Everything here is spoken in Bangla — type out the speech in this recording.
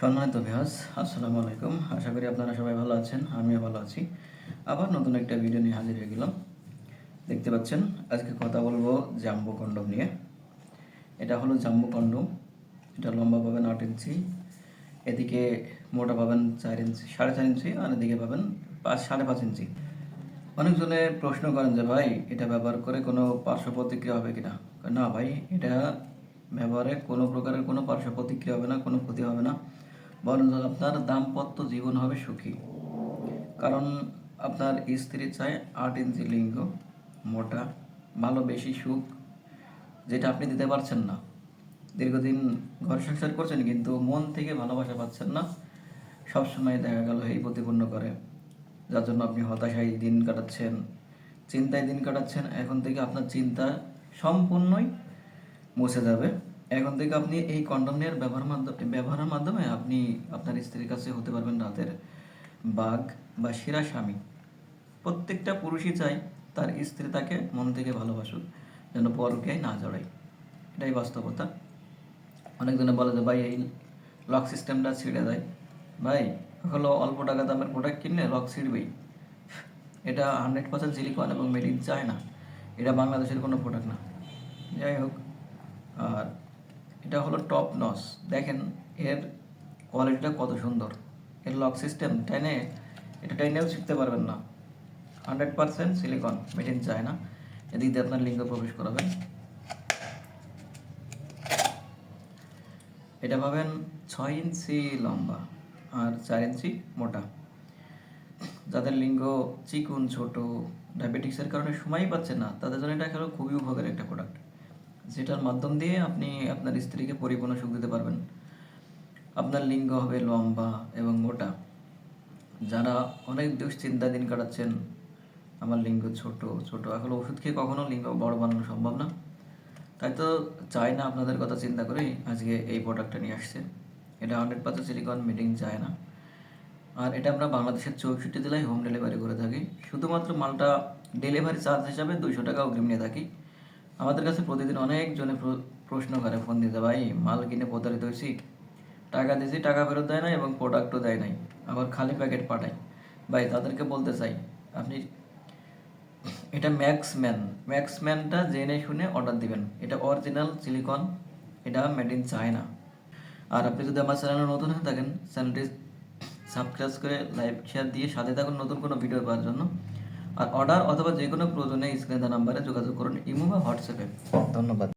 সম্মানিত ভিহাস আসসালামু আলাইকুম। আশা করি আপনারা সবাই ভালো আছেন, আমিও ভালো আছি। আবার নতুন একটা ভিডিও নিয়ে হাজির হয়ে গেলাম। দেখতে পাচ্ছেন, আজকে কথা বলব জাম্বো কন্ডম নিয়ে। এটা হলো জাম্বো কন্ডম। এটা লম্বা পাবেন আট ইঞ্চি, এদিকে মোটা পাবেন চার ইঞ্চি, সাড়ে চার ইঞ্চি, আর এদিকে পাবেন পাঁচ, সাড়ে পাঁচ ইঞ্চি। অনেকজনে প্রশ্ন করেন যে, ভাই, এটা ব্যবহার করে কোনো পার্শ্ব প্রতিক্রিয়া হবে কিনা? না ভাই, এটা ব্যবহারে কোনো প্রকারের কোনো পার্শ্ব প্রতিক্রিয়া হবে না, কোনো ক্ষতি হবে না। বরঞ্চ আপনার দাম্পত্য জীবন হবে সুখী। কারণ আপনার স্ত্রী চায় আট ইঞ্চি লিঙ্গ, মোটা, ভালো, বেশি, সুখ, যেটা আপনি দিতে পারছেন না। দীর্ঘদিন ঘর সংসার করছেন কিন্তু মন থেকে ভালোবাসা পাচ্ছেন না। সবসময় দেখা গেল এই প্রতিপন্ন করে, যার জন্য আপনি হতাশায় দিন কাটাচ্ছেন, চিন্তায় দিন কাটাচ্ছেন। এখন থেকে আপনার চিন্তা সম্পূর্ণই মুছে যাবে। এখন থেকে আপনি এই কন্ডোমের ব্যবহার মাধ্যমে ব্যবহারের মাধ্যমে আপনি আপনার স্ত্রীর কাছে হতে পারবেন রাতের বাঘ বা সেরা স্বামী। প্রত্যেকটা পুরুষই চায় তার স্ত্রী তাকে মন থেকে ভালোবাসুক, যেন পরকে না জড়ায়। এটাই বাস্তবতা। অনেকজনে বলে যে, ভাই, এই লক সিস্টেমটা ছিঁড়ে দেয়। ভাই, হলো অল্প টাকা দামের প্রোডাক্ট কিনলে লক ছিঁড়বেই। এটা হান্ড্রেড পার্সেন্ট সিলিকন এবং মেড ইন চায়না এটা বাংলাদেশের কোনো প্রোডাক্ট না। যাই হোক, আর এটা হলো টপ নস দেখেন, এর কোয়ালিটিটা কত সুন্দর। এর লক সিস্টেম টেনে, এটা টেনেও শিখতে পারবেন না। Hundred percent silicon made in China এদিক দিয়ে আপনার লিঙ্গ প্রবেশ করাবেন। এটা পাবেন ছয় ইঞ্চি লম্বা আর চার ইঞ্চি মোটা। যাদের লিঙ্গ চিকুন, ছোট ডায়াবেটিক্সের কারণে সময়ই পাচ্ছে না, তাদের জন্য এটা হলো খুবই উপকারী একটা প্রোডাক্ট যেটার মাধ্যম দিয়ে আপনি আপনার স্ত্রীকে পরিপূর্ণ সুখ দিতে পারবেন। আপনার লিঙ্গ হবে লম্বা এবং মোটা। যারা অনেক দুশ্চিন্তা দিন কাটাচ্ছেন, আমার লিঙ্গ ছোট ছোট। এখন ওষুধ খেয়ে কখনো লিঙ্গ বড় বানানো সম্ভব না। তাই তো চাই না আপনাদের কথা চিন্তা করেই আজকে এই প্রোডাক্টটা নিয়ে আসছে। এটা হান্ড্রেড পার্সেন্ট সিলিকন মিটিং চায় না। আর এটা আমরা বাংলাদেশের চৌষট্টি জেলায় হোম ডেলিভারি করে থাকি। শুধুমাত্র মালটা ডেলিভারি চার্জ হিসাবে দুইশো টাকা অগ্রিম নিয়ে থাকি। আমাদের কাছে প্রতিদিন অনেকজনে প্র- প্রশ্ন করে, ফোন দিতে, ভাই, মাল কিনে প্রতারিত হয়েছি, টাকা দিয়েছি, টাকা ফেরত দেয় না এবং প্রোডাক্টও দেয় নাই, আবার খালি প্যাকেট পাঠায় ভাই, তাদেরকে বলতে চাই, আপনি, এটা ম্যাক্সম্যান ম্যাক্সম্যানটা জেনে শুনে অর্ডার দিবেন। এটা অরিজিনাল সিলিকন এটা মেড ইন চায়না আর আপনি যদি আমার চ্যানেলে নতুন হয়ে থাকেন চ্যানেলটি সাবস্ক্রাইব করে লাইক শেয়ার দিয়ে সাথে থাকুন নতুন কোনো ভিডিও পাওয়ার জন্য। আর অর্ডার অথবা যে কোনো প্রয়োজনে স্ক্রিনে নাম্বারে যোগাযোগ করুন ইমো বা হোয়াটসঅ্যাপে ধন্যবাদ।